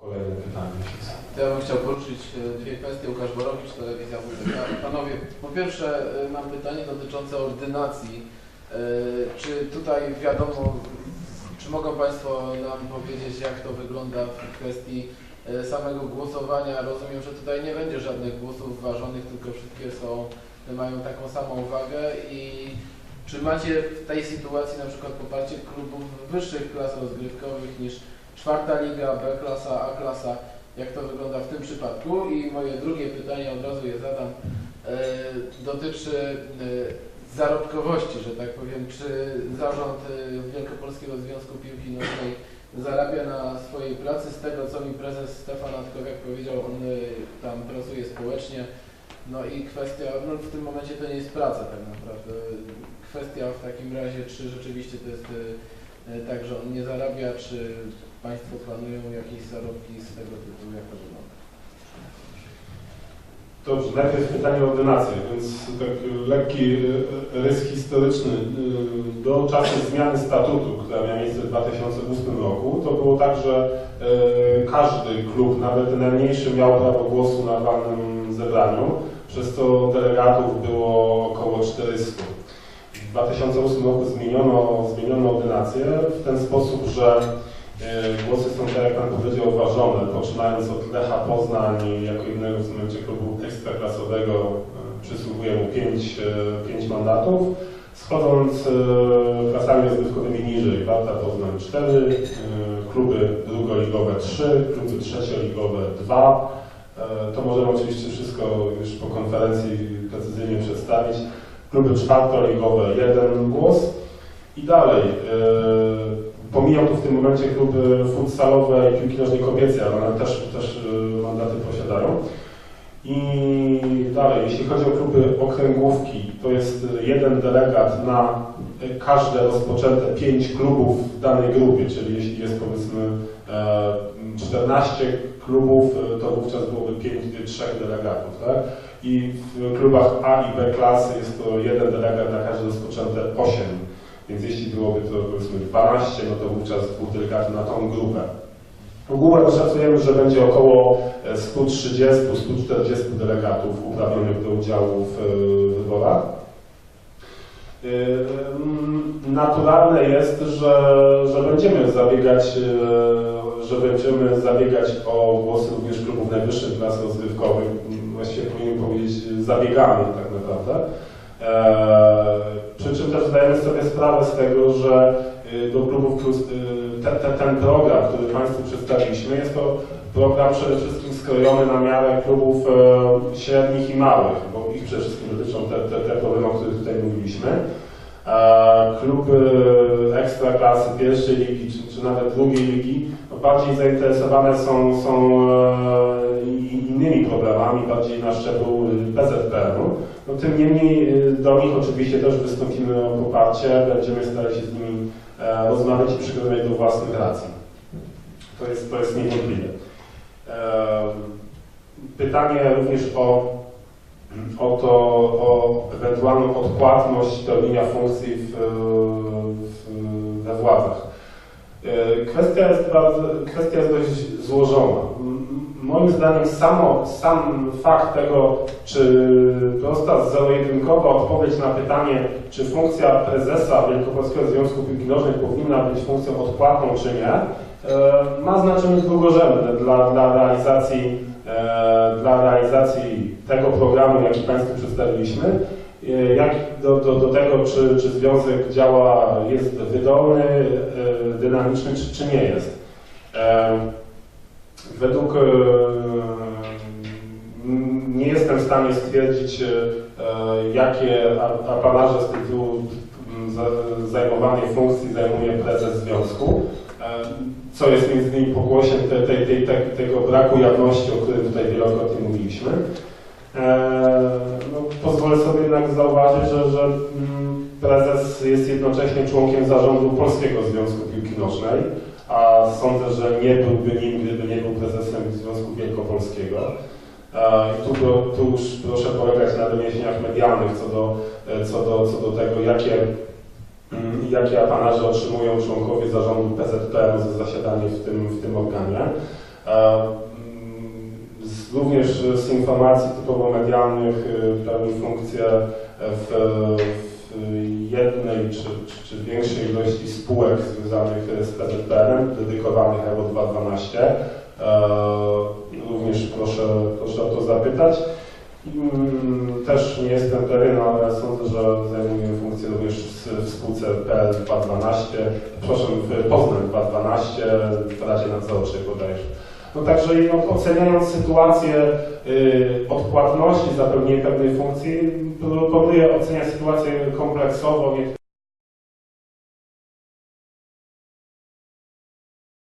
Kolejne pytanie. To ja bym chciał poruszyć e, dwie kwestie. Łukasz Borowicz, Telewizja WTK. Panowie, po pierwsze e, mam pytanie dotyczące ordynacji. E, Czy tutaj wiadomo, czy mogą Państwo nam powiedzieć, jak to wygląda w kwestii samego głosowania? Rozumiem, że tutaj nie będzie żadnych głosów ważonych, tylko wszystkie są, mają taką samą wagę i czy macie w tej sytuacji na przykład poparcie klubów wyższych klas rozgrywkowych niż czwarta liga, B klasa, A klasa? Jak to wygląda w tym przypadku? I moje drugie pytanie, od razu je zadam, e, dotyczy e, zarobkowości, że tak powiem. Czy zarząd e, Wielkopolskiego Związku Piłki Nożnej zarabia na swojej pracy? Z tego, co mi prezes Stefan Atkowiak powiedział, on tam pracuje społecznie. No i kwestia, no w tym momencie to nie jest praca tak naprawdę. Kwestia w takim razie, czy rzeczywiście to jest e, e, tak, że on nie zarabia, czy Państwo planują jakieś zarobki z tego tytułu, jak to wygląda? Dobrze, najpierw pytanie o ordynację, więc tak lekki y, rys historyczny. Do czasu zmiany statutu, która miała miejsce w 2008 roku, to było tak, że każdy klub, nawet najmniejszy, miał prawo głosu na walnym zebraniu, przez to delegatów było około 400. W 2008 roku zmieniono, zmieniono ordynację w ten sposób, że E, Głosy są, tak jak Pan powiedział, ważone, poczynając od Lecha Poznań jako jednego tym momencie klubu ekstraklasowego e, przysługuje mu 5, pięć mandatów, schodząc e, klasami rozgrywkowymi niżej, Warta Poznań 4, kluby drugoligowe 3, kluby trzecioligowe 2. To możemy oczywiście wszystko już po konferencji precyzyjnie przedstawić. Kluby czwartoligowe 1 głos i dalej. Pomijam tu w tym momencie kluby futsalowe i piłki nożnej kobiece, ale one też, też y, mandaty posiadają. I dalej, jeśli chodzi o kluby okręgówki, to jest jeden delegat na każde rozpoczęte pięć klubów w danej grupie, czyli jeśli jest powiedzmy e, 14 klubów, e, to wówczas byłoby 5, trzech delegatów. Tak? I w klubach A i B klasy jest to jeden delegat na każde rozpoczęte 8 więc jeśli byłoby to powiedzmy 12, no to wówczas dwóch delegatów na tą grupę. Ogółem szacujemy, że będzie około 130-140 delegatów uprawnionych do udziału w e, wyborach. E, naturalne jest, że, że będziemy zabiegać, e, że będziemy zabiegać o głosy również klubów najwyższych klas rozgrywkowych. Właściwie powinien powiedzieć zabiegamy tak naprawdę. Przy czym też zdajemy sobie sprawę z tego, że y, do klubów y, ten, ten, ten program, który Państwu przedstawiliśmy, jest to program przede wszystkim skrojony na miarę klubów e, średnich i małych, bo ich przede wszystkim dotyczą te, te, te problemy, o których tutaj mówiliśmy. Kluby ekstraklasy pierwszej ligi, czy, czy nawet drugiej ligi, bardziej zainteresowane są, są e, innymi problemami, bardziej na szczeblu PZPR-u. No, tym niemniej y, do nich oczywiście też wystąpimy o poparcie, będziemy starali się z nimi e, rozmawiać i przygotować do własnych racji. To jest, to jest niewątpliwe. E, pytanie również o, o to, o ewentualną odpłatność pełnienia funkcji w, w, we władzach. E, kwestia jest, bardzo, kwestia jest dość złożona. Moim zdaniem samo, sam fakt tego, czy prosta zero-jedynkowa odpowiedź na pytanie, czy funkcja prezesa Wielkopolskiego Związku Piłki powinna być funkcją odpłatną, czy nie, e, ma znaczenie drugorzędne dla, dla, realizacji, e, dla realizacji tego programu, jaki Państwu przedstawiliśmy, jak do, do, do tego, czy, czy związek działa, jest wydolny, dynamiczny, czy, czy nie jest. Według e, nie jestem w stanie stwierdzić, e, jakie apanaże z tytułu zajmowanej funkcji zajmuje prezes związku, e, co jest między innymi pokłosiem te, te, te, tego braku jawności, o którym tutaj wielokrotnie mówiliśmy. No, pozwolę sobie jednak zauważyć, że, że mm, prezes jest jednocześnie członkiem zarządu Polskiego Związku Piłki Nożnej a sądzę, że nie byłby nim, gdyby nie był prezesem Związku Wielkopolskiego. I tu, tu już proszę polegać na doniesieniach medialnych co do, co do, co do tego, jakie, mm, jakie apanarze otrzymują członkowie zarządu PZPR za zasiadanie w tym, w tym organie. Również z informacji typowo medialnych y, pełni funkcję w, w jednej czy, czy, czy większej ilości spółek związanych z PZPR-em, dedykowanych Euro 212. E, Również proszę, proszę o to zapytać. Mm, Też nie jestem pewien, ale sądzę, że zajmuję funkcję również w, spółce PL 212, przepraszam, w Poznań 212, w Radzie Nadzorczej bodajże. No także i o- oceniając sytuację y, odpłatności za pełnienie pewnej funkcji, proponuję oceniać sytuację kompleksowo,